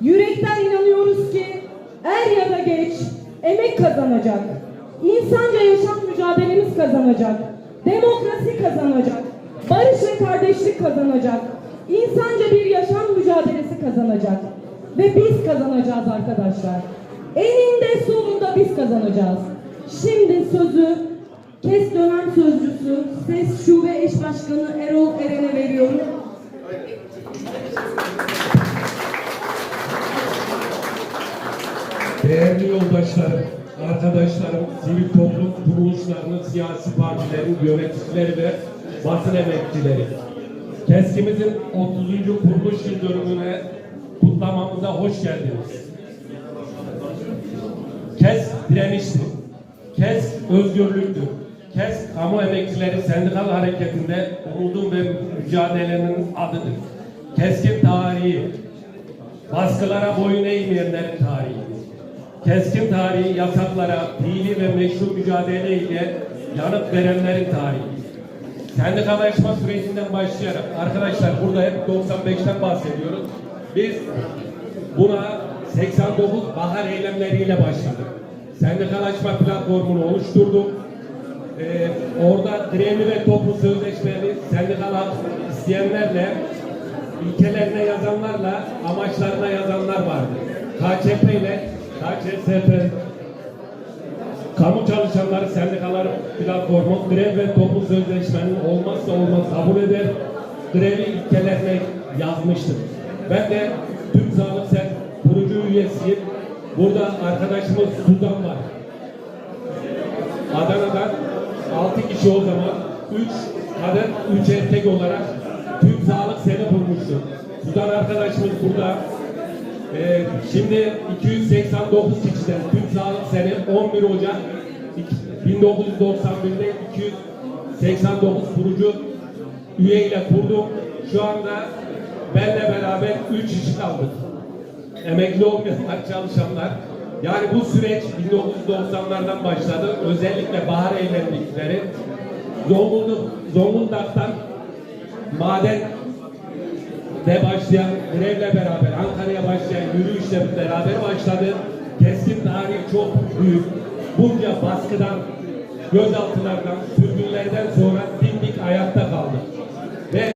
Yürekten inanıyoruz ki er ya da geç emek kazanacak. İnsanca yaşam mücadelemiz kazanacak. Demokrasi kazanacak. Barış ve kardeşlik kazanacak. İnsanca bir yaşam mücadelesi kazanacak. Ve biz kazanacağız arkadaşlar. Eninde sonunda biz kazanacağız. Şimdi sözü KES dönem sözcüsü SES Şube Eş Başkanı Değerli yoldaşlarım, arkadaşlarım, sivil toplum kuruluşlarının, siyasi partilerin yöneticileri ve basın emekçileri. Keskimizin 30. kuruluş yıl dönümüne kutlamamıza hoş geldiniz. KES direniştir. KES özgürlüktür. KES kamu emekçileri sendikal hareketinde umudun ve mücadelenin adıdır. Keskin tarihi, baskılara boyun eğmeyenlerin tarihidir. Keskin tarihi yasaklara, fiili ve meşru mücadeleyle yanıt verenlerin tarihidir. Sendikalaşma sürecinden başlayarak arkadaşlar burada hep 95'ten bahsediyoruz. Biz buna 89 bahar eylemleriyle başladık. Sendikalaşma platformunu oluşturduk. Ee, orada direni ve toplu sözleşmeli sendikal hak isteyenlerle ilkelerine yazanlarla amaçlarına yazanlar vardı. KÇP ile KÇSP Kamu çalışanları sendikaları platformu grev ve toplu sözleşmenin olmazsa olmaz kabul eder. Grevi ilkelerine yazmıştır. Ben de Türk Sağlık Sen kurucu üyesiyim. Burada arkadaşımız Sudan var. Adana'dan 6 kişi o zaman 3 kadın 3 erkek olarak Türk Sağlık Seni kurmuştu. Sudan arkadaşımız burada. Ee, şimdi 289 kişiden Sağlık Seni 11 Ocak 1991'de 289 kurucu üyeyle kurduk. Şu anda benle beraber 3 kişi kaldık emekli olmayanlar, çalışanlar. Yani bu süreç 1990'lardan başladı. Özellikle bahar eylemlikleri Zonguldak, Zonguldak'tan maden ve başlayan grevle beraber Ankara'ya başlayan yürüyüşle beraber başladı. Keskin tarih çok büyük. Bunca baskıdan, gözaltılardan, sürgünlerden sonra dimdik ayakta